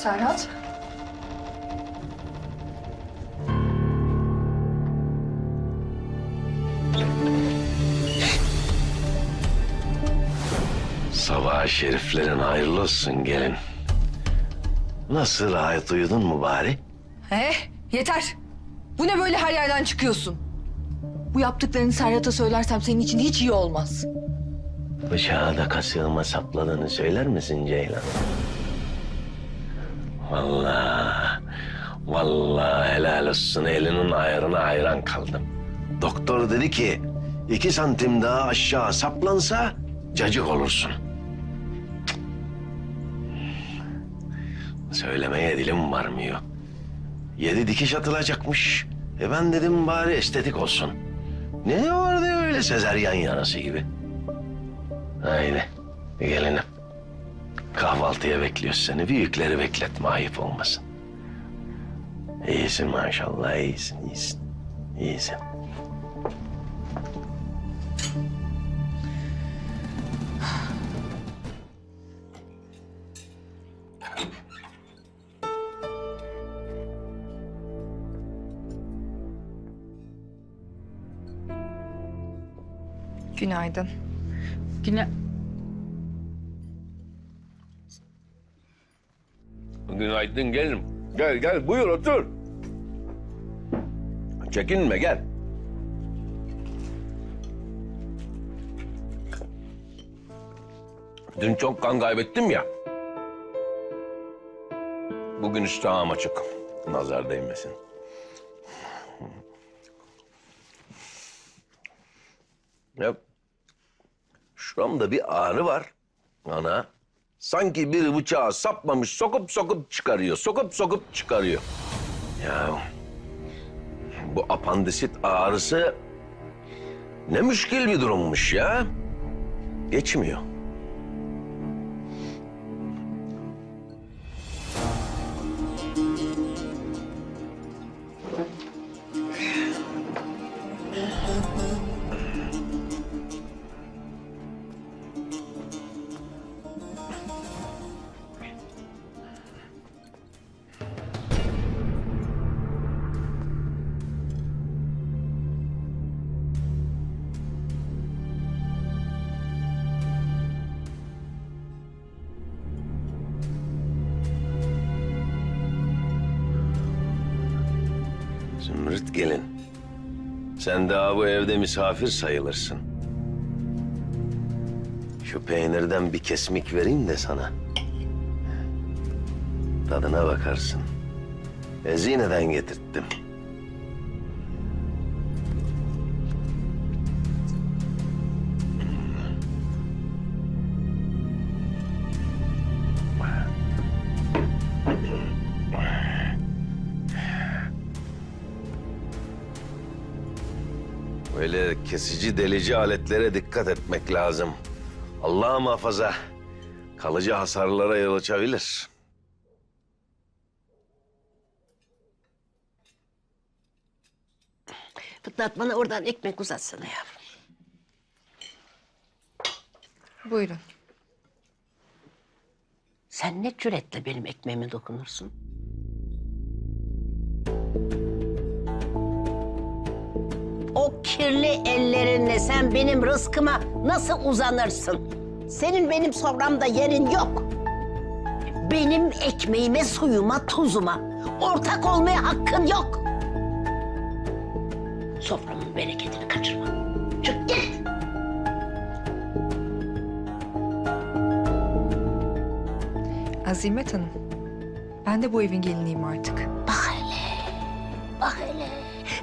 Serhat. Sabah şeriflerin hayırlı olsun gelin. Nasıl rahat uyudun mu bari? He, yeter. Bu ne böyle her yerden çıkıyorsun? Bu yaptıklarını Serhat'a söylersem senin için hiç iyi olmaz. Bıçağı da kasığıma sapladığını söyler misin Ceylan? Vallahi, vallahi helal olsun elinin ayarına hayran kaldım. Doktor dedi ki iki santim daha aşağı saplansa cacık olursun. Cık. Söylemeye dilim varmıyor. Yedi dikiş atılacakmış. E ben dedim bari estetik olsun. Ne vardı öyle sezeryan yarası gibi? Haydi gelinim. Kahvaltıya bekliyoruz seni. Büyükleri bekletme ayıp olmasın. İyisin maşallah iyisin iyisin. İyisin. Günaydın. Güne... Günaydın gelin. Gel gel buyur otur. Çekinme gel. Dün çok kan kaybettim ya. Bugün iştahım açık. Nazar değmesin. Ya şuramda bir ağrı var. Ana. Sanki bir bıçağı sapmamış sokup sokup çıkarıyor. Sokup sokup çıkarıyor. Ya bu apandisit ağrısı ne müşkil bir durummuş ya. Geçmiyor. Zümrüt gelin. Sen daha bu evde misafir sayılırsın. Şu peynirden bir kesmik vereyim de sana. Tadına bakarsın. Ezine'den getirttim. Böyle kesici delici aletlere dikkat etmek lazım. Allah muhafaza kalıcı hasarlara yol açabilir. Fıtnat bana oradan ekmek uzatsana yavrum. Buyurun. Sen ne cüretle benim ekmeğime dokunursun? O kirli ellerinle sen benim rızkıma nasıl uzanırsın? Senin benim soframda yerin yok. Benim ekmeğime, suyuma, tuzuma ortak olmaya hakkın yok. Soframın bereketini kaçırma. Çık git. Azimet Hanım. Ben de bu evin geliniyim artık. Bak.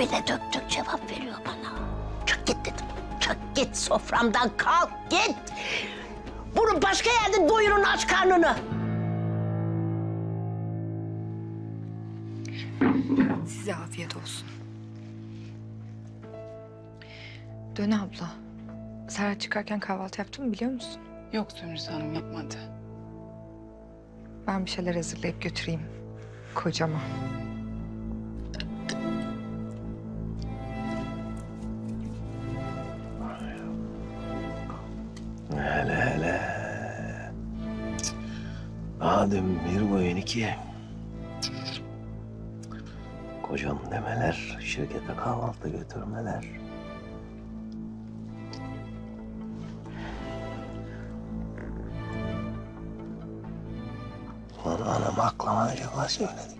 Bir de dök dök cevap veriyor bana. Çık git dedim. Çık git soframdan kalk git. Bunu başka yerde doyurun aç karnını. Size afiyet olsun. Dön abla. Serhat çıkarken kahvaltı yaptın mı biliyor musun? Yok Zümrüt Hanım yapmadı. Ben bir şeyler hazırlayıp götüreyim. Kocama. Hele hele. Aa, Madem bir boyun iki. Kocam demeler, şirkete kahvaltı götürmeler. Lan anam aklıma acaba söylediklerim.